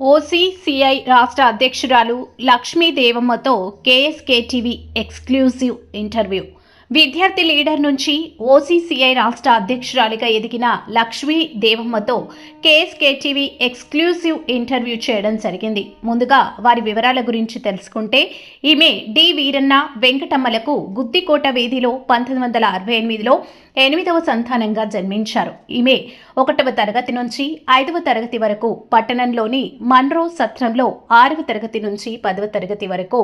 ఓసీసీఐ రాష్ట్ర అధ్యక్షురాలు లక్ష్మీ దేవమ్మతో కేఎస్కే టీవీ ఎక్స్క్లూజివ్ ఇంటర్వ్యూ. విద్యార్థి లీడర్ నుంచి ఓసీసీఐ రాష్ట్ర అధ్యక్షురాలిగా ఎదిగిన లక్ష్మీ దేవమ్మతో కేఎస్కే టీవీ ఎక్స్క్లూజివ్ ఇంటర్వ్యూ చేయడం జరిగింది. ముందుగా వారి వివరాల గురించి తెలుసుకుంటే ఈమె డి వీరన్న వెంకటమ్మలకు గుత్తికోట వీధిలో పంతొమ్మిది వందల అరవై ఎనిమిదిలో ఎనిమిదవ సంతానంగా జన్మించారు. ఈమె ఒకటవ తరగతి నుంచి ఐదవ తరగతి వరకు పట్టణంలోని మన్రో సత్రంలో ఆరవ తరగతి నుంచి పదవ తరగతి వరకు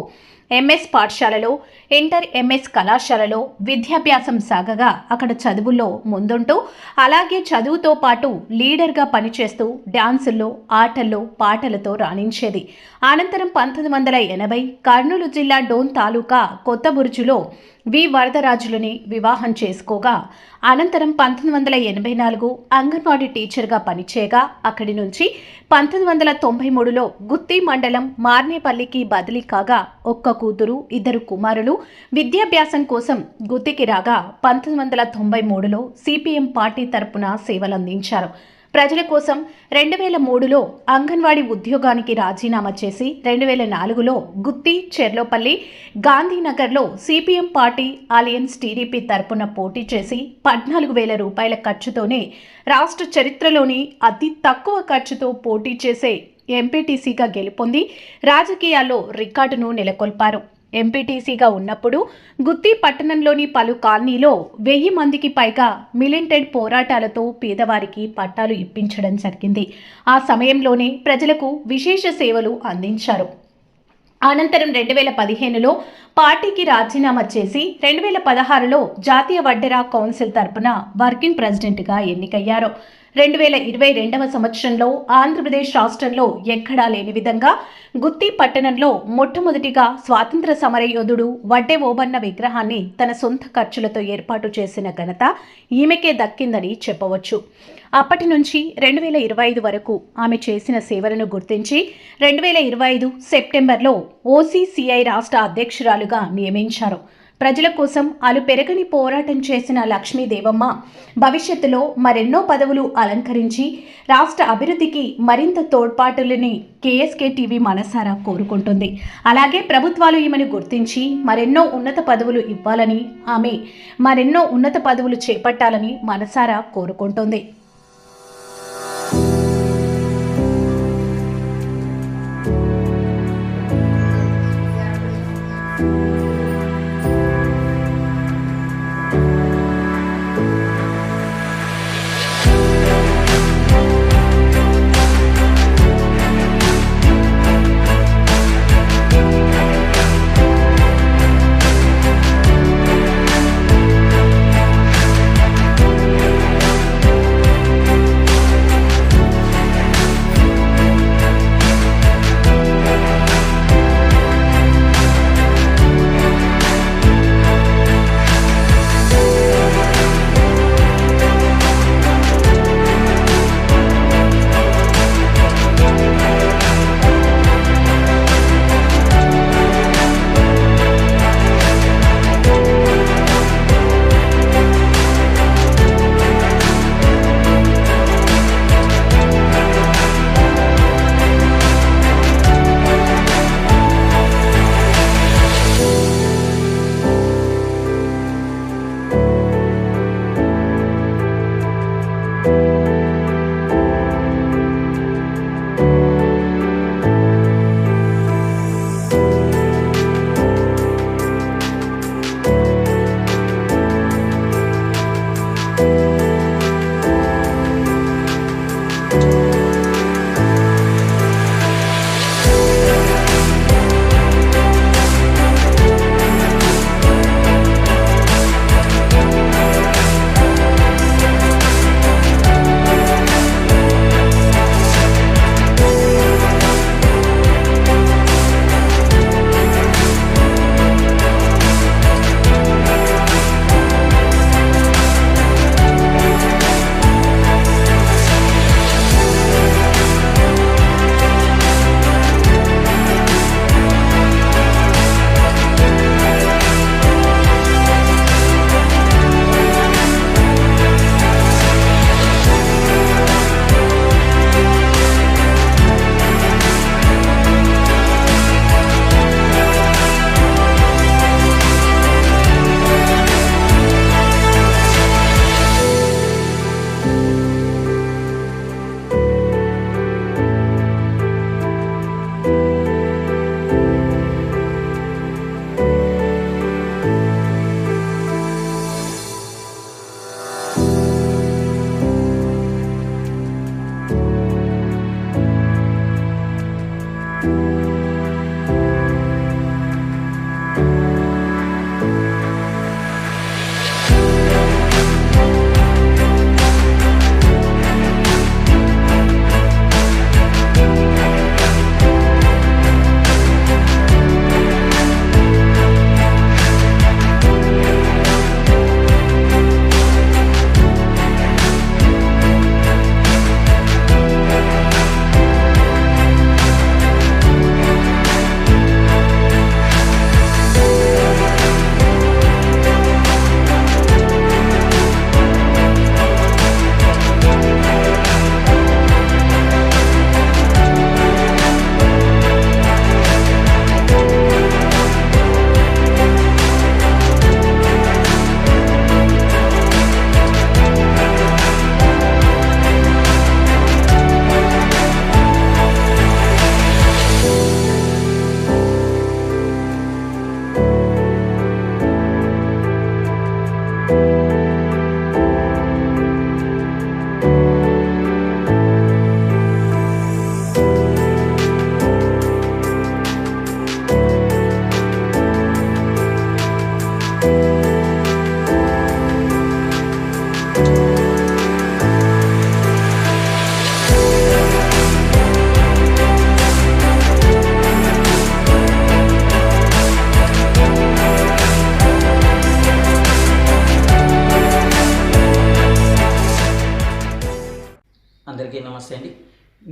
ఎంఎస్ పాఠశాలలో ఇంటర్ ఎంఎస్ కళాశాలలో విద్యాభ్యాసం సాగగా అక్కడ చదువుల్లో ముందుంటూ అలాగే చదువుతో పాటు లీడర్గా పనిచేస్తూ డాన్సుల్లో ఆటల్లో పాటలతో రాణించేది. అనంతరం పంతొమ్మిది వందల ఎనభై కర్నూలు జిల్లా డోన్ తాలూకా కొత్తబురుజులో వి వరదరాజులని వివాహం చేసుకోగా. అనంతరం పంతొమ్మిది వందల ఎనభై నాలుగు అంగన్వాడీ టీచర్గా పనిచేయగా. అక్కడి నుంచి పంతొమ్మిది వందల తొంభై మూడులో గుత్తి మండలం మార్నేపల్లికి బదిలీ కాగా ఒక్క కూతురు ఇద్దరు కుమారులు విద్యాభ్యాసం కోసం గుత్తికి రాగా పంతొమ్మిది వందల తొంభై మూడులో సిపిఎం పార్టీ తరపున సేవలందించారు. ప్రజల కోసం రెండు వేల మూడులో అంగన్వాడీ ఉద్యోగానికి రాజీనామా చేసి రెండు వేల నాలుగులో గుత్తి చెర్లోపల్లి గాంధీనగర్లో సిపిఎం పార్టీ అలయన్స్ టీడీపీ తరపున పోటీ చేసి పద్నాలుగు వేల రూపాయల ఖర్చుతోనే రాష్ట్ర చరిత్రలోని అతి తక్కువ ఖర్చుతో పోటీ చేసే ఎంపీటీసీగా గెలుపొంది రాజకీయాల్లో రికార్డును నెలకొల్పారు. ఎంపీటీసీగా ఉన్నప్పుడు గుత్తి పట్టణంలోని పలు కాలనీలో వెయ్యి మందికి పైగా మిలింటెడ్ పోరాటాలతో పేదవారికి పట్టాలు ఇప్పించడం జరిగింది. ఆ సమయంలోనే ప్రజలకు విశేష సేవలు అందించారు. అనంతరం రెండు వేల పదిహేనులో పార్టీకి రాజీనామా చేసి రెండు వేల పదహారులో జాతీయ వడ్డెరా కౌన్సిల్ తరపున వర్కింగ్ ప్రెసిడెంట్గా ఎన్నికయ్యారు. రెండు వేల ఇరవై రెండవ సంవత్సరంలో ఆంధ్రప్రదేశ్ రాష్ట్రంలో ఎక్కడా లేని విధంగా గుత్తి పట్టణంలో మొట్టమొదటిగా స్వాతంత్ర సమరయోధుడు వడ్డే ఓబన్న విగ్రహాన్ని తన సొంత ఖర్చులతో ఏర్పాటు చేసిన ఘనత ఈమెకే దక్కిందని చెప్పవచ్చు. అప్పటి నుంచి రెండు వేల ఇరవై ఐదు వరకు ఆమె చేసిన సేవలను గుర్తించి రెండు వేల ఇరవై ఐదు సెప్టెంబర్లో ఓసీసీఐ రాష్ట్ర అధ్యక్షురాలుగా నియమించారు. ప్రజల కోసం అలు పెరగని పోరాటం చేసిన లక్ష్మీదేవమ్మ భవిష్యత్తులో మరెన్నో పదవులు అలంకరించి రాష్ట్ర అభివృద్ధికి మరింత తోడ్పాటులని కేఎస్కే టీవీ మనసారా కోరుకుంటుంది. అలాగే ప్రభుత్వాలు ఈమెను గుర్తించి మరెన్నో ఉన్నత పదవులు ఇవ్వాలని ఆమె మరెన్నో ఉన్నత పదవులు చేపట్టాలని మనసారా కోరుకుంటుంది.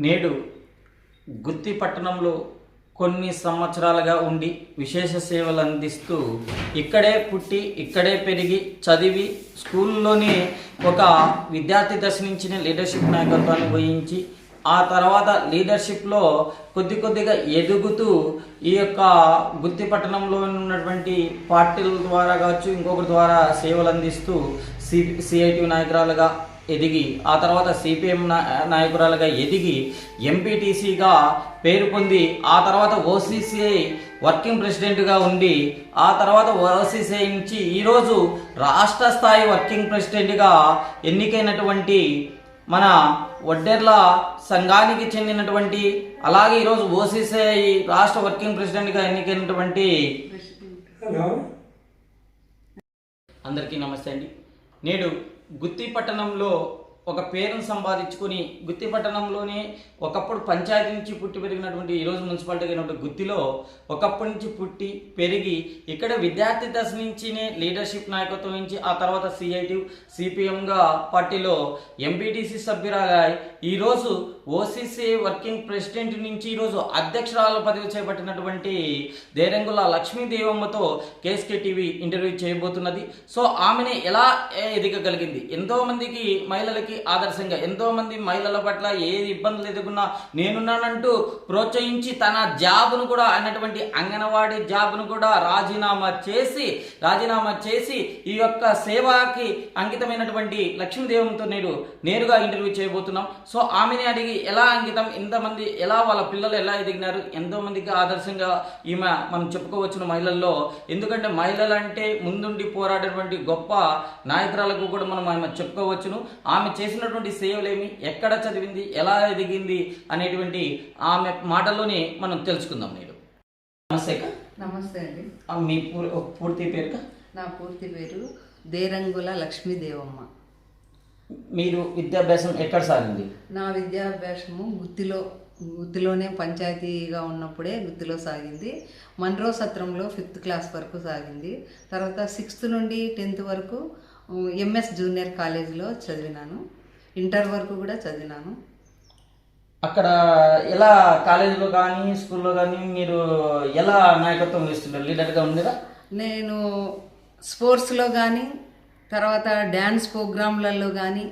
నేడు గుత్తి పట్టణంలో కొన్ని సంవత్సరాలుగా ఉండి విశేష సేవలు అందిస్తూ ఇక్కడే పుట్టి ఇక్కడే పెరిగి చదివి స్కూల్లోనే ఒక విద్యార్థి దశ నుంచి లీడర్షిప్ నాయకత్వాన్ని వహించి ఆ తర్వాత లీడర్షిప్లో కొద్ది కొద్దిగా ఎదుగుతూ ఈ యొక్క గుత్తి పట్టణంలో ఉన్నటువంటి పార్టీల ద్వారా కావచ్చు ఇంకొకరి ద్వారా సేవలు అందిస్తూ సి సిఐటి నాయకురాలుగా ఎదిగి ఆ తర్వాత సిపిఎం నాయకురాలుగా ఎదిగి ఎంపీటీసీగా పేరు పొంది ఆ తర్వాత ఓసీసీఐ వర్కింగ్ ప్రెసిడెంట్గా ఉండి ఆ తర్వాత ఓసీసీఐ నుంచి ఈరోజు రాష్ట్ర స్థాయి వర్కింగ్ ప్రెసిడెంట్గా ఎన్నికైనటువంటి మన వడ్డెర్ల సంఘానికి చెందినటువంటి అలాగే ఈరోజు ఓసీసీఐ రాష్ట్ర వర్కింగ్ ప్రెసిడెంట్గా ఎన్నికైనటువంటి అందరికీ నమస్తే అండి. నేడు గుత్తి పట్టణంలో ఒక పేరును సంపాదించుకొని గుత్తి పట్టణంలోనే ఒకప్పుడు పంచాయతీ నుంచి పుట్టి పెరిగినటువంటి ఈరోజు మున్సిపాలిటీ అయినటువంటి గుత్తిలో ఒకప్పటి నుంచి పుట్టి పెరిగి ఇక్కడ విద్యార్థి దశ నుంచినే లీడర్షిప్ నాయకత్వం నుంచి ఆ తర్వాత సిఐటి సిపిఎంగా పార్టీలో ఎంపీటీసీ సభ్యురాగా ఈరోజు ఓసీసీ వర్కింగ్ ప్రెసిడెంట్ నుంచి ఈరోజు అధ్యక్షురాల పదవి చేపట్టినటువంటి దేరంగుల లక్ష్మీదేవమ్మతో కేఎస్కే టీవీ ఇంటర్వ్యూ చేయబోతున్నది. సో ఆమెని ఎలా ఎదగగలిగింది? ఎంతో మందికి మహిళలకి ఆదర్శంగా ఎంతో మంది మహిళల పట్ల ఏ ఇబ్బందులు ఎదుగున్నా నేనున్నానంటూ ప్రోత్సహించి తన జాబ్ను కూడా అన్నటువంటి అంగన్వాడీ జాబ్ను కూడా రాజీనామా చేసి రాజీనామా చేసి ఈ యొక్క సేవకి అంకితమైనటువంటి లక్ష్మీదేవంతో నేడు నేరుగా ఇంటర్వ్యూ చేయబోతున్నాం. సో ఆమెని అడిగి ఎలా అంకితం ఎంతమంది ఎలా వాళ్ళ పిల్లలు ఎలా ఎదిగినారు ఎంతో మందికి ఆదర్శంగా ఈమె మనం చెప్పుకోవచ్చును మహిళల్లో. ఎందుకంటే మహిళలు అంటే ముందుండి పోరాడేటువంటి గొప్ప నాయకురాలకు కూడా మనం ఆమె చెప్పుకోవచ్చును. ఆమె చేసినటువంటి సేవలేమి ఎక్కడ చదివింది ఎలా ఎదిగింది అనేటువంటి ఆమె మాటల్లోనే మనం తెలుసుకుందాం నేడు. నమస్తే. నమస్తే అండి. మీ పూర్- పూర్తి పేరుక? నా పూర్తి పేరు దేరంగుల లక్ష్మీదేవమ్మ. మీరు విద్యాభ్యాసం ఎక్కడ సాగింది నా విద్యాభ్యాసము గుత్తిలో గుత్తిలోనే పంచాయతీగా ఉన్నప్పుడే గుత్తిలో సాగింది. మన్రో సత్రంలో ఫిఫ్త్ క్లాస్ వరకు సాగింది. తర్వాత సిక్స్త్ నుండి టెన్త్ వరకు ఎంఎస్ జూనియర్ కాలేజీలో చదివినాను. ఇంటర్ వరకు కూడా చదివినాను. అక్కడ ఎలా కాలేజీలో కానీ స్కూల్లో కానీ మీరు ఎలా నాయకత్వం వహిస్తున్నారు? లీడర్గా ఉండేదా? నేను స్పోర్ట్స్లో కానీ తర్వాత డ్యాన్స్ ప్రోగ్రాంలలో కానీ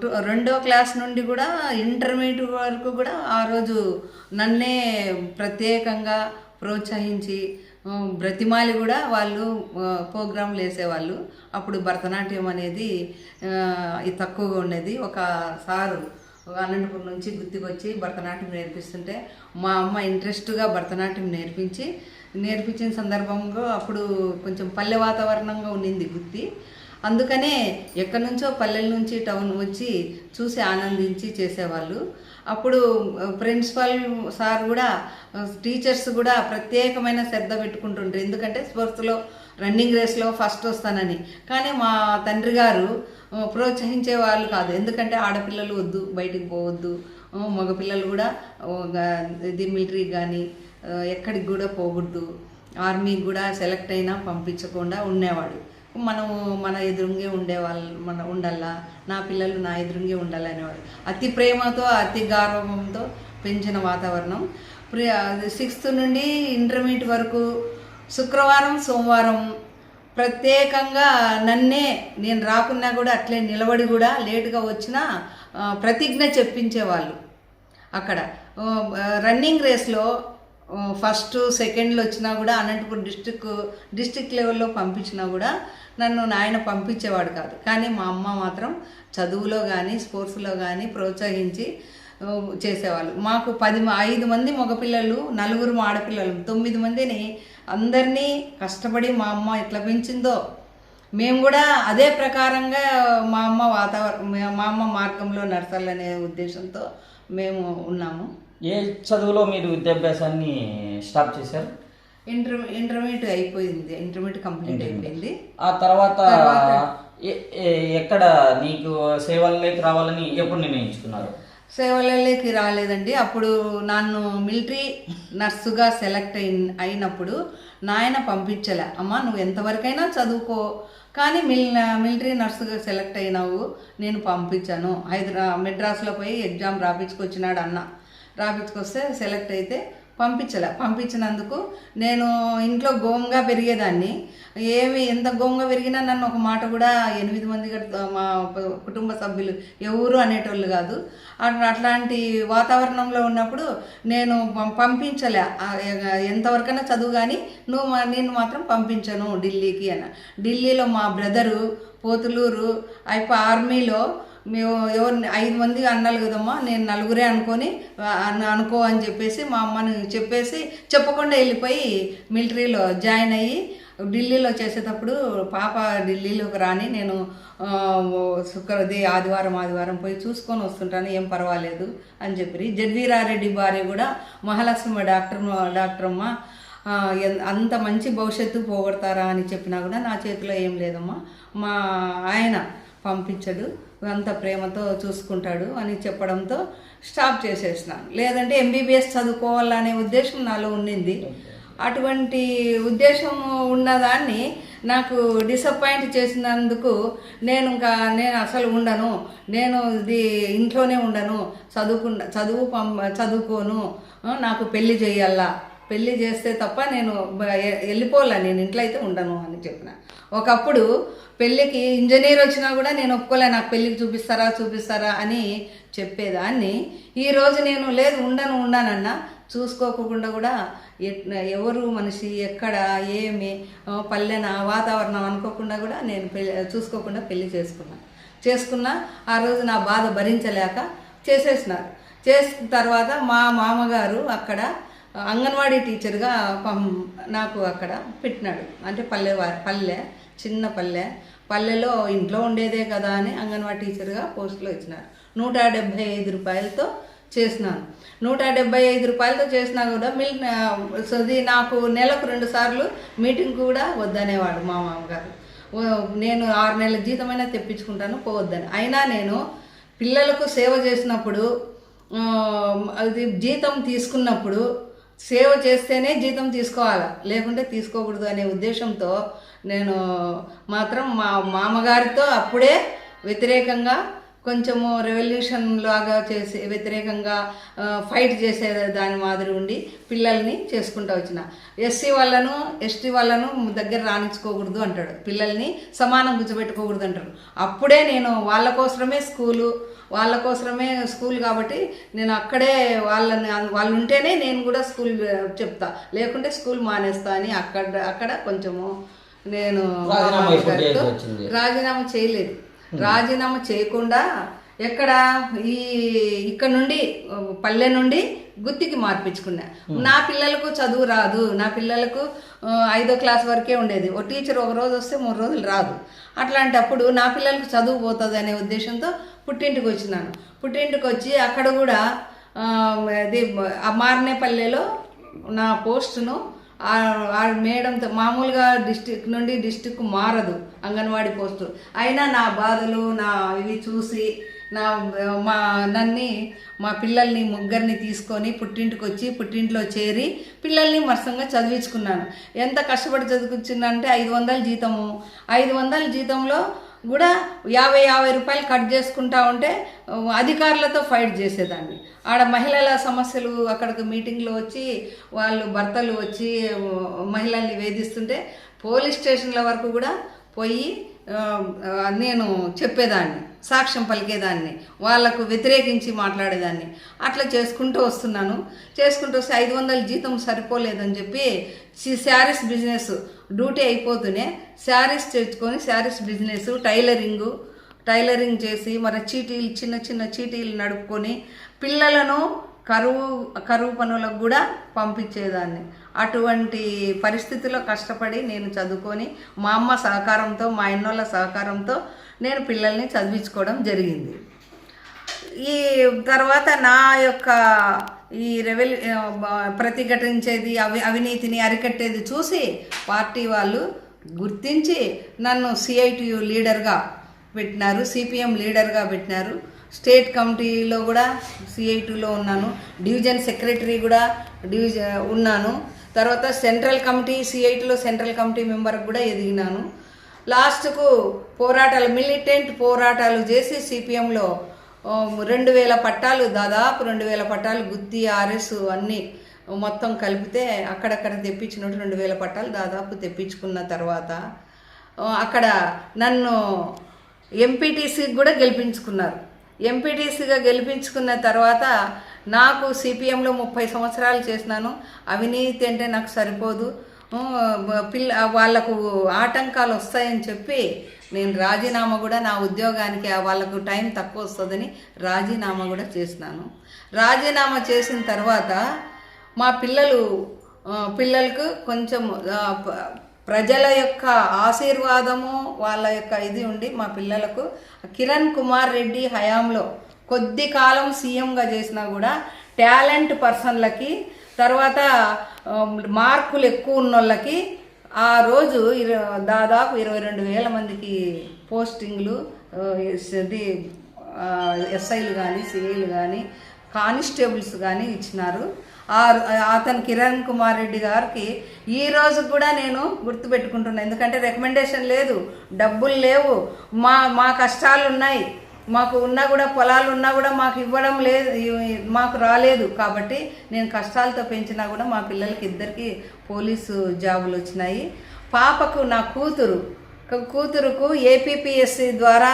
టు- రెండో క్లాస్ నుండి కూడా ఇంటర్మీడియట్ వరకు కూడా ఆ రోజు నన్నే ప్రత్యేకంగా ప్రోత్సహించి బ్రతిమాలి కూడా వాళ్ళు ప్రోగ్రాంలు వేసేవాళ్ళు. అప్పుడు భరతనాట్యం అనేది తక్కువగా ఉండేది. ఒక సారు అనంతపురం నుంచి గుర్తుకొచ్చి భరతనాట్యం నేర్పిస్తుంటే మా అమ్మ ఇంట్రెస్ట్గా భరతనాట్యం నేర్పించి నేర్పించిన సందర్భంలో అప్పుడు కొంచెం పల్లె వాతావరణంగా ఉండింది గుత్తి. అందుకనే ఎక్కడి నుంచో పల్లెల నుంచి టౌన్ వచ్చి చూసి ఆనందించి చేసేవాళ్ళు. అప్పుడు ప్రిన్సిపల్ సార్ కూడా టీచర్స్ కూడా ప్రత్యేకమైన శ్రద్ధ పెట్టుకుంటుంటారు ఎందుకంటే స్పోర్ట్స్లో రన్నింగ్ రేస్లో ఫస్ట్ వస్తానని. కానీ మా తండ్రి గారు ప్రోత్సహించే వాళ్ళు కాదు. ఎందుకంటే ఆడపిల్లలు వద్దు బయటికి పోవద్దు. మగపిల్లలు కూడా ఇది మిలిటరీకి కానీ ఎక్కడికి కూడా పోకూడదు ఆర్మీకి కూడా సెలెక్ట్ అయినా పంపించకుండా ఉండేవాడు. మనము మన ఎదురుంగే ఉండేవాళ్ళు మన ఉండాలా నా పిల్లలు నా ఎదురుంగే ఉండాలనేవాడు అతి ప్రేమతో అతి గౌరవంతో పెంచిన వాతావరణం. సిక్స్త్ నుండి ఇంటర్మీడియట్ వరకు శుక్రవారం సోమవారం ప్రత్యేకంగా నన్నే నేను రాకున్నా కూడా అట్లే నిలబడి కూడా లేటుగా వచ్చినా ప్రతిజ్ఞ చెప్పించేవాళ్ళు అక్కడ. రన్నింగ్ రేస్లో ఫస్ట్ సెకండ్లు వచ్చినా కూడా అనంతపురం డిస్టిక్ డిస్టిక్ లెవెల్లో పంపించినా కూడా నన్ను నాయన పంపించేవాడు కాదు. కానీ మా అమ్మ మాత్రం చదువులో కానీ స్పోర్ట్స్లో కానీ ప్రోత్సహించి చేసేవాళ్ళు. మాకు పది మ- ఐదు మంది మగపిల్లలు నలుగురు ఆడపిల్లలు తొమ్మిది మందిని అందరినీ కష్టపడి మా అమ్మ ఎట్లా పెంచిందో మేము కూడా అదే ప్రకారంగా మా అమ్మ వాతావరణం మా అమ్మ మార్గంలో నడచాలనే ఉద్దేశంతో మేము ఉన్నాము. ఏ చదువులో మీరు విద్యాభ్యాసాన్ని స్టాప్ చేశారు? ఇంటర్ ఇంటర్మీడియట్ అయిపోయింది. ఇంటర్మీడియట్ కంప్లీట్ అయిపోయింది. ఆ తర్వాత ఎక్కడ నీకు సేవల్లోకి రావాలని ఎప్పుడు నిర్ణయించుకున్నారు? సేవలలోకి రాలేదండి. అప్పుడు నన్ను మిలిటరీ నర్సుగా సెలెక్ట్ అయిన అయినప్పుడు నాయన పంపించలే. అమ్మ నువ్వు ఎంతవరకైనా చదువుకో. కానీ మిల్ మిలిటరీ నర్సుగా సెలెక్ట్ అయినావు. నేను పంపించాను. హైదరా మెడ్రాస్లో పోయి ఎగ్జామ్ రాపించుకొచ్చినాడు అన్న రాపించుకొస్తే సెలెక్ట్ అయితే పంపించలే. పంపించినందుకు నేను ఇంట్లో గోంగా పెరిగేదాన్ని. ఏమి ఎంత గోంగా పెరిగినా నన్ను ఒక మాట కూడా ఎనిమిది మంది మా కుటుంబ సభ్యులు ఎవరు అనేటోళ్ళు కాదు. అట్లా అట్లాంటి వాతావరణంలో ఉన్నప్పుడు నేను పం- పంపించలే. ఎంతవరకైనా చదువు కానీ నువ్వు మా- నేను మాత్రం పంపించను ఢిల్లీకి అని ఢిల్లీలో మా బ్రదరు పోతులూరు అయిపో ఆర్మీలో మేము ఎవరిని ఐదు మంది అన్నాలు కదమ్మా నేను నలుగురే అనుకొని అనుకో అని చెప్పేసి మా అమ్మని చెప్పేసి చెప్పకుండా వెళ్ళిపోయి మిలిటరీలో జాయిన్ అయ్యి ఢిల్లీలో చేసేటప్పుడు పాప ఢిల్లీలోకి రాని నేను ఆ, శుక్రది ఆదివారం ఆదివారం పోయి చూసుకొని వస్తుంటాను ఏం పర్వాలేదు అని చెప్పి. జడ్వీరారెడ్డి భార్య కూడా మహాలక్ష్మి డాక్టర్ డాక్టర్ అమ్మ అంత మంచి భవిష్యత్తు పోగొడతారా అని చెప్పినా కూడా నా చేతిలో ఏం లేదమ్మా. మా ఆయన పంపించడు అంత ప్రేమతో చూసుకుంటాడు అని చెప్పడంతో స్టాప్ చేసేసినాను లేదంటే ఎంబీబీఎస్ చదువుకోవాలనే ఉద్దేశం నాలో ఉండింది. అటువంటి ఉద్దేశం ఉన్నదాన్ని నాకు డిసప్పాయింట్ చేసినందుకు నేను ఇంకా నేను అసలు ఉండను. నేను ఇది ఇంట్లోనే ఉండను. చదువుకున్న చదువు పంప చదువుకోను. నాకు పెళ్ళి చేయాలా? పెళ్ళి చేస్తే తప్ప నేను వెళ్ళిపోలే నేను ఇంట్లో అయితే ఉండను అని చెప్పిన. ఒకప్పుడు పెళ్ళికి ఇంజనీర్ వచ్చినా కూడా నేను ఒప్పుకోలే నాకు పెళ్ళికి చూపిస్తారా చూపిస్తారా అని చెప్పేదాన్ని. ఈరోజు నేను లేదు ఉండను ఉండనన్నా చూసుకోకుండా కూడా ఎవరు మనిషి ఎక్కడ ఏమి పల్లెన వాతావరణం అనుకోకుండా కూడా నేను పెళ్ళి చూసుకోకుండా పెళ్ళి చేసుకున్నాను చేసుకున్నా ఆ రోజు నా బాధ భరించలేక చేసేసినారు. చేసిన తర్వాత మా మామగారు అక్కడ అంగన్వాడీ టీచర్గా పం నాకు అక్కడ పెట్టినాడు. అంటే పల్లె పల్లె చిన్న పల్లె. పల్లెలో ఇంట్లో ఉండేదే కదా అని అంగన్వాడీ టీచర్గా పోస్టులో ఇచ్చినారు. నూట డెబ్భై ఐదు రూపాయలతో చేసినాను. నూట డెబ్బై ఐదు రూపాయలతో చేసినా కూడా మిల్ సో నాకు నెలకు రెండు సార్లు మీటింగ్ కూడా వద్దనేవాడు మా మామగారు. నేను ఆరు నెలల జీతమైనా తెప్పించుకుంటాను పోవద్దని. అయినా నేను పిల్లలకు సేవ చేసినప్పుడు అది జీతం తీసుకున్నప్పుడు సేవ చేస్తేనే జీతం తీసుకోవాలి? లేకుంటే తీసుకోకూడదు అనే ఉద్దేశంతో నేను మాత్రం మా మామగారితో అప్పుడే వ్యతిరేకంగా కొంచెము రెవల్యూషన్ లాగా చేసి వ్యతిరేకంగా ఫైట్ చేసే దాని మాదిరి ఉండి పిల్లల్ని చేసుకుంటూ వచ్చిన. ఎస్సీ వాళ్ళను ఎస్టీ వాళ్ళను దగ్గర రాణించుకోకూడదు అంటాడు. పిల్లల్ని సమానం కూర్చోబెట్టుకోకూడదు అంటాడు. అప్పుడే నేను వాళ్ళ కోసమే స్కూలు వాళ్ళ కోసమే స్కూల్ కాబట్టి నేను అక్కడే వాళ్ళని వాళ్ళు ఉంటేనే నేను కూడా స్కూల్ చెప్తా. లేకుంటే స్కూల్ మానేస్తా అని అక్కడ అక్కడ కొంచెము నేను రాజీనామా చేయలేదు. రాజీనామా చేయకుండా ఎక్కడ ఈ ఇక్కడ నుండి పల్లె నుండి గుత్తికి మార్పించుకున్నా. నా పిల్లలకు చదువు రాదు. నా పిల్లలకు ఐదో క్లాస్ వరకే ఉండేది. ఓ టీచర్ ఒక రోజు వస్తే మూడు రోజులు రాదు. అట్లాంటప్పుడు నా పిల్లలకు చదువు పోతుంది అనే ఉద్దేశంతో పుట్టింటికి వచ్చినాను. పుట్టింటికి వచ్చి అక్కడ కూడా ఆ మారనేపల్లెలో నా పోస్టును ఆ మేడంతో మామూలుగా డిస్టిక్ నుండి డిస్టిక్ మారదు అంగన్వాడీ పోస్టు. అయినా నా బాధలు నా ఇవి చూసి నా మా నన్ని మా పిల్లల్ని ముగ్గురిని తీసుకొని పుట్టింటికి వచ్చి పుట్టింట్లో చేరి పిల్లల్ని మరసంగా చదివించుకున్నాను. ఎంత కష్టపడి చదివించిందంటే ఐదు వందల జీతము. ఐదు వందల జీతంలో కూడా యాభై యాభై రూపాయలు కట్ చేసుకుంటా ఉంటే అధికారులతో ఫైట్ చేసేదాన్ని. ఆడ మహిళల సమస్యలు అక్కడికి మీటింగ్లో వచ్చి వాళ్ళు భర్తలు వచ్చి మహిళల్ని వేధిస్తుంటే పోలీస్ స్టేషన్ల వరకు కూడా పోయి నేను చెప్పేదాన్ని సాక్ష్యం పలికేదాన్ని వాళ్ళకు వ్యతిరేకించి మాట్లాడేదాన్ని. అట్లా చేసుకుంటూ వస్తున్నాను. చేసుకుంటూ వస్తే ఐదు వందల జీతం సరిపోలేదని చెప్పి సి- శారీస్ బిజినెస్ డ్యూటీ అయిపోతూనే శారీస్ తెచ్చుకొని శారీస్ బిజినెస్ టైలరింగు టైలరింగ్ చేసి మన చీటీలు చిన్న చిన్న చీటీలు నడుపుకొని పిల్లలను కరువు కరువు పనులకు కూడా పంపించేదాన్ని. అటువంటి పరిస్థితుల్లో కష్టపడి నేను చదువుకొని మా అమ్మ సహకారంతో మా ఎన్నోళ్ళ సహకారంతో నేను పిల్లల్ని చదివించుకోవడం జరిగింది. ఈ తర్వాత నా యొక్క ఈ రెవెల్ ప్రతిఘటించేది అవి అవినీతిని అరికట్టేది చూసి పార్టీ వాళ్ళు గుర్తించి నన్ను సిఐటియు లీడర్గా పెట్టినారు సిపిఎం లీడర్గా పెట్టినారు. స్టేట్ కమిటీలో కూడా సిఐటిలో ఉన్నాను. డివిజన్ సెక్రటరీ కూడా డివిజ ఉన్నాను. తర్వాత సెంట్రల్ కమిటీ సిఐటిలో సెంట్రల్ కమిటీ మెంబర్కి కూడా ఎదిగినాను. లాస్ట్కు పోరాటాలు మిలిటెంట్ పోరాటాలు చేసి సిపిఎంలో రెండు వేల పట్టాలు దాదాపు రెండు వేల పట్టాలు గుత్తి ఆర్ఎస్ అన్నీ మొత్తం కలిపితే అక్కడక్కడ తెప్పించినట్టు రెండు వేల పట్టాలు దాదాపు తెప్పించుకున్న తర్వాత అక్కడ నన్ను ఎంపీటీసీకి కూడా గెలిపించుకున్నారు. ఎంపీటీసీగా గెలిపించుకున్న తర్వాత నాకు సిపిఎంలో ముప్పై సంవత్సరాలు చేసినాను. అవినీతి అంటే నాకు సరిపోదు. పిల్ల వాళ్ళకు ఆటంకాలు వస్తాయని చెప్పి నేను రాజీనామా కూడా నా ఉద్యోగానికి వాళ్ళకు టైం తక్కువ వస్తుందని రాజీనామా కూడా చేసినాను. రాజీనామా చేసిన తర్వాత మా పిల్లలు పిల్లలకు కొంచెం ప్రజల యొక్క ఆశీర్వాదము వాళ్ళ యొక్క ఇది ఉండి మా పిల్లలకు కిరణ్ కుమార్ రెడ్డి హయాంలో కొద్ది కాలం సీఎంగా చేసినా కూడా టాలెంట్ పర్సన్లకి తర్వాత మార్కులు ఎక్కువ ఉన్న వాళ్ళకి ఆ రోజు దాదాపు ఇరవై రెండు వేల మందికి పోస్టింగ్లు ఇది ఎస్ఐలు కానీ సిఐలు కానీ కానిస్టేబుల్స్ కానీ ఇచ్చినారు. ఆ అతను కిరణ్ కుమార్ రెడ్డి గారికి ఈ రోజు కూడా నేను గుర్తుపెట్టుకుంటున్నాను ఎందుకంటే రికమెండేషన్ లేదు డబ్బులు లేవు మా మా కష్టాలు ఉన్నాయి మాకు ఉన్నా కూడా పొలాలు ఉన్నా కూడా మాకు ఇవ్వడం లేదు మాకు రాలేదు కాబట్టి నేను కష్టాలతో పెంచినా కూడా మా పిల్లలకి ఇద్దరికి పోలీసు జాబులు వచ్చినాయి. పాపకు నా కూతురు కూతురుకు ఏపీపీఎస్సి ద్వారా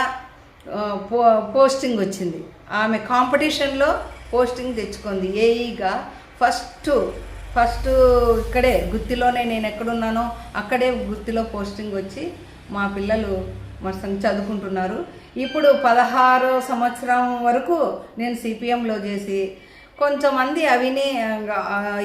పో పోస్టింగ్ వచ్చింది. ఆమె కాంపిటీషన్లో పోస్టింగ్ తెచ్చుకుంది ఏఈగా ఫస్ట్ ఫస్ట్ ఇక్కడే గుత్తిలోనే నేను ఎక్కడున్నానో అక్కడే గుత్తిలో పోస్టింగ్ వచ్చి మా పిల్లలు మస్తు చదువుకుంటున్నారు. ఇప్పుడు పదహారో సంవత్సరం వరకు నేను సిపిఎంలో చేసి కొంతమంది అవినీ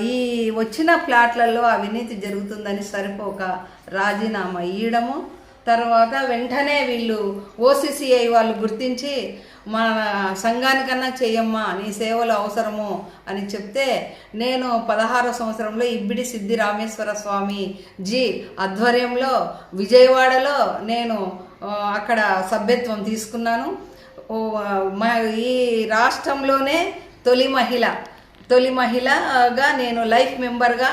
ఈ వచ్చిన ప్లాట్లలో అవినీతి జరుగుతుందని సరిపోక రాజీనామా ఇయ్యడము. తర్వాత వెంటనే వీళ్ళు ఓసీసీఐ వాళ్ళు గుర్తించి మన సంఘానికన్నా చెయ్యమ్మా నీ సేవలు అవసరము అని చెప్తే నేను పదహారో సంవత్సరంలో ఇబ్బిడి సిద్ధి రామేశ్వర స్వామి జీ ఆధ్వర్యంలో విజయవాడలో నేను అక్కడ సభ్యత్వం తీసుకున్నాను. మా ఈ రాష్ట్రంలోనే తొలి మహిళ. తొలి మహిళగా నేను లైఫ్ మెంబర్గా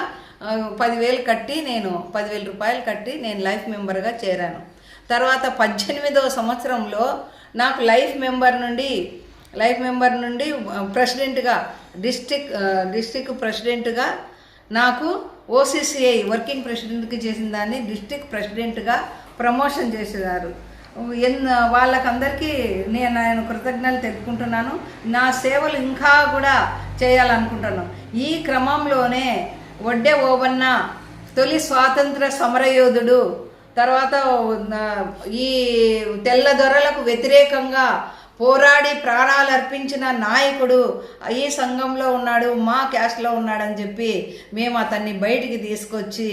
పదివేలు కట్టి నేను పదివేల రూపాయలు కట్టి నేను లైఫ్ మెంబర్గా చేరాను. తర్వాత పద్దెనిమిదవ సంవత్సరంలో నాకు లైఫ్ మెంబర్ నుండి లైఫ్ మెంబర్ నుండి ప్రెసిడెంట్గా డిస్టిక్ డిస్టిక్ ప్రెసిడెంట్గా నాకు ఓసీసీఐ వర్కింగ్ ప్రెసిడెంట్కి చేసిన దాన్ని డిస్టిక్ ప్రెసిడెంట్గా ప్రమోషన్ చేసేవారు ఎన్ వాళ్ళకందరికీ నేను ఆయన కృతజ్ఞతలు తెలుపుకుంటున్నాను. నా సేవలు ఇంకా కూడా చేయాలనుకుంటున్నాను ఈ క్రమంలోనే వడ్డే ఓవన్న తొలి స్వాతంత్ర సమరయోధుడు తర్వాత ఈ తెల్లదొరలకు వ్యతిరేకంగా పోరాడి ప్రాణాలు అర్పించిన నాయకుడు ఈ సంఘంలో ఉన్నాడు మా క్యాస్ట్లో ఉన్నాడని చెప్పి మేము అతన్ని బయటికి తీసుకొచ్చి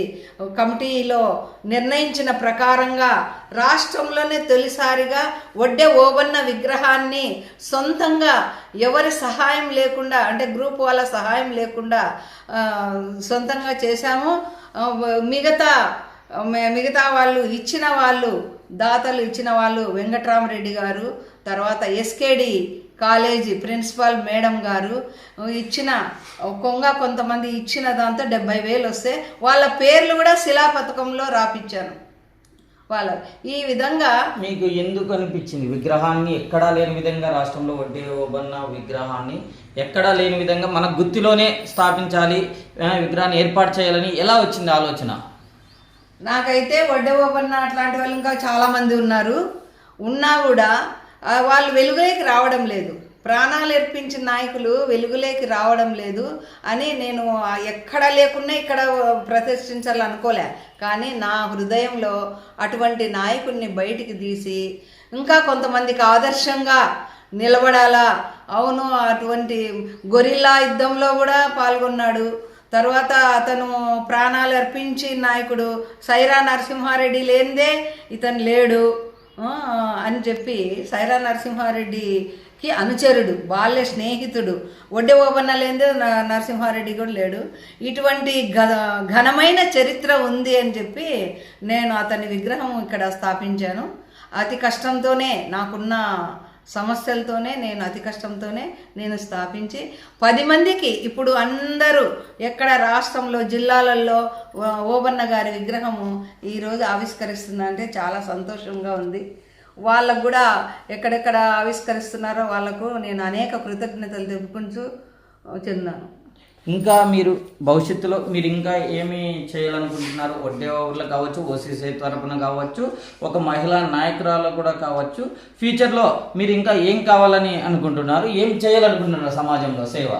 కమిటీలో నిర్ణయించిన ప్రకారంగా రాష్ట్రంలోనే తొలిసారిగా వడ్డే ఓబన్న విగ్రహాన్ని సొంతంగా ఎవరి సహాయం లేకుండా అంటే గ్రూప్ వాళ్ళ సహాయం లేకుండా సొంతంగా చేశాము. మిగతా మిగతా వాళ్ళు ఇచ్చిన వాళ్ళు దాతలు ఇచ్చిన వాళ్ళు వెంకట్రామరెడ్డి గారు తర్వాత ఎస్కేడి కాలేజీ ప్రిన్సిపాల్ మేడం గారు ఇచ్చిన కొంగ కొంతమంది ఇచ్చిన దాంతో డెబ్బై వేలు వస్తే వాళ్ళ పేర్లు కూడా శిలాపథకంలో రాపిచ్చాను. వాళ్ళ ఈ విధంగా మీకు ఎందుకు అనిపించింది? విగ్రహాన్ని ఎక్కడా లేని విధంగా రాష్ట్రంలో వడ్డీ ఓబన్న విగ్రహాన్ని ఎక్కడా లేని విధంగా మన గుత్తిలోనే స్థాపించాలి విగ్రహాన్ని ఏర్పాటు చేయాలని ఎలా వచ్చింది ఆలోచన? నాకైతే వడ్డే ఓపన్న అట్లాంటి వాళ్ళు ఇంకా చాలామంది ఉన్నారు. ఉన్నా కూడా వాళ్ళు వెలుగులోకి రావడం లేదు. ప్రాణాలు ఎర్పించిన నాయకులు వెలుగులోకి రావడం లేదు అని నేను ఎక్కడ లేకున్నా ఇక్కడ ప్రతిష్ఠించాలనుకోలే. కానీ నా హృదయంలో అటువంటి నాయకుడిని బయటికి తీసి ఇంకా కొంతమందికి ఆదర్శంగా నిలబడాలా? అవును అటువంటి గొరిల్లా యుద్ధంలో కూడా పాల్గొన్నాడు. తర్వాత అతను ప్రాణాలు అర్పించి నాయకుడు సైరా నరసింహారెడ్డి లేనిదే ఇతను లేడు. అని చెప్పి సైరా నరసింహారెడ్డికి అనుచరుడు బాల్య స్నేహితుడు. ఒడ్డే ఓబన్న లేదే న- నరసింహారెడ్డి కూడా లేడు. ఇటువంటి ఘ- ఘనమైన చరిత్ర ఉంది అని చెప్పి నేను అతని విగ్రహం ఇక్కడ స్థాపించాను. అతి కష్టంతోనే నాకున్న సమస్యలతోనే నేను అతి కష్టంతోనే నేను స్థాపించి పది మందికి ఇప్పుడు అందరూ ఎక్కడ రాష్ట్రంలో జిల్లాలలో ఓ- ఓబన్న గారి విగ్రహము ఈరోజు ఆవిష్కరిస్తుందంటే చాలా సంతోషంగా ఉంది. వాళ్ళకు కూడా ఎక్కడెక్కడ ఆవిష్కరిస్తున్నారో వాళ్ళకు నేను అనేక కృతజ్ఞతలు తెలుపుకుంటూ చెందాను. ఇంకా మీరు భవిష్యత్తులో మీరు ఇంకా ఏమి చేయాలనుకుంటున్నారు? వడ్డే ఓవర్లు కావచ్చు ఓసీసీ తరపున కావచ్చు ఒక మహిళా నాయకురాలు కూడా కావచ్చు. ఫ్యూచర్లో మీరు ఇంకా ఏం కావాలని అనుకుంటున్నారు? ఏం చేయాలనుకుంటున్నారు సమాజంలో? సేవ.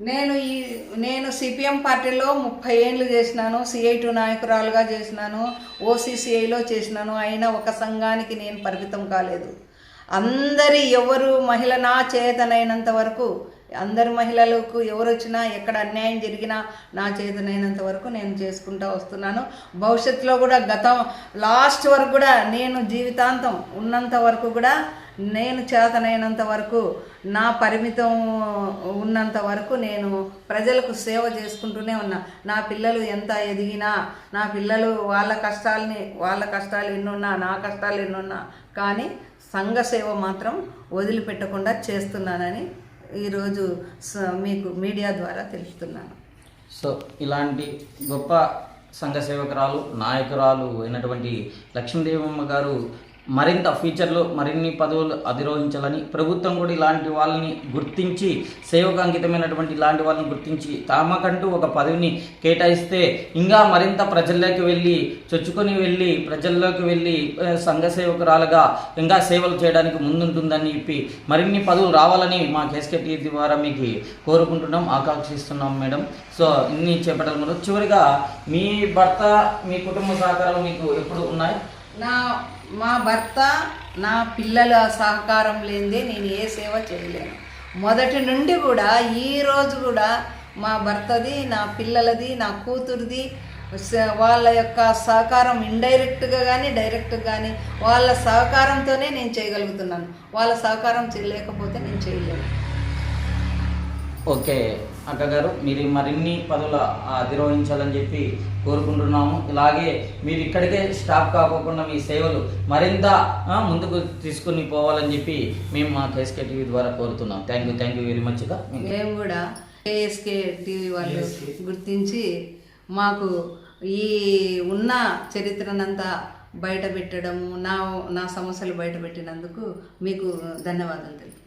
నేను ఈ నేను సిపిఎం పార్టీలో ముప్పై ఏళ్ళు చేసినాను. సిఐ టూ నాయకురాలుగా చేసినాను. ఓసీసీఐలో చేసినాను. అయినా ఒక సంఘానికి నేను పరిమితం కాలేదు. అందరి ఎవరు మహిళ నా చేతనైనంత వరకు అందరు మహిళలకు ఎవరు వచ్చినా ఎక్కడ అన్యాయం జరిగినా నా చేతనైనంత వరకు నేను చేసుకుంటూ వస్తున్నాను. భవిష్యత్తులో కూడా గతం లాస్ట్ వరకు కూడా నేను జీవితాంతం ఉన్నంత వరకు కూడా నేను చేతనైనంత వరకు నా పరిమితం ఉన్నంత వరకు నేను ప్రజలకు సేవ చేసుకుంటూనే ఉన్నా. నా పిల్లలు ఎంత ఎదిగినా నా పిల్లలు వాళ్ళ కష్టాలని వాళ్ళ కష్టాలు ఎన్నున్నా నా కష్టాలు ఎన్నున్నా కానీ సంఘ సేవ మాత్రం వదిలిపెట్టకుండా చేస్తున్నానని ఈరోజు మీకు మీడియా ద్వారా తెలుపుతున్నాను. సో ఇలాంటి గొప్ప సంఘ సేవకురాలు నాయకురాలు అయినటువంటి లక్ష్మీదేవమ్మ గారు మరింత ఫ్యూచర్లో మరిన్ని పదవులు అధిరోహించాలని ప్రభుత్వం కూడా ఇలాంటి వాళ్ళని గుర్తించి సేవకు అంకితమైనటువంటి ఇలాంటి వాళ్ళని గుర్తించి తమకంటూ ఒక పదవిని కేటాయిస్తే ఇంకా మరింత ప్రజల్లోకి వెళ్ళి చొచ్చుకొని వెళ్ళి ప్రజల్లోకి వెళ్ళి సంఘ సేవకురాలుగా ఇంకా సేవలు చేయడానికి ముందుంటుందని చెప్పి మరిన్ని పదవులు రావాలని మా కేస్కెటి ద్వారా మీకు కోరుకుంటున్నాం ఆకాంక్షిస్తున్నాం మేడం. సో ఇన్ని చేపట్టాలి మేడం. చివరిగా మీ భర్త మీ కుటుంబ సహకారం మీకు ఎప్పుడు ఉన్నాయి? నా మా భర్త నా పిల్లల సహకారం లేనిదే నేను ఏ సేవ చేయలేను. మొదటి నుండి కూడా ఈ రోజు కూడా మా భర్తది నా పిల్లలది నా కూతురిది వాళ్ళ యొక్క సహకారం ఇండైరెక్ట్గా కానీ డైరెక్ట్గా కానీ వాళ్ళ సహకారంతోనే నేను చేయగలుగుతున్నాను. వాళ్ళ సహకారం చేయలేకపోతే నేను చేయలేను. ఓకే. అక్కగారు మీరు మరిన్ని పదవులు అధిరోహించాలని చెప్పి కోరుకుంటున్నాము. ఇలాగే మీరు ఇక్కడికే స్టాప్ కాకోకుండా మీ సేవలు మరింత ముందుకు తీసుకుని పోవాలని చెప్పి మేము మా కేఎస్కే టీవీ ద్వారా కోరుతున్నాం. Thank you thank you very మచ్గా మేము కూడా కేఎస్కే టీవీ వాళ్ళు గుర్తించి మాకు ఈ ఉన్న చరిత్రనంతా బయట పెట్టడము నా నా సమస్యలు బయట పెట్టినందుకు మీకు ధన్యవాదాలు తెలుపు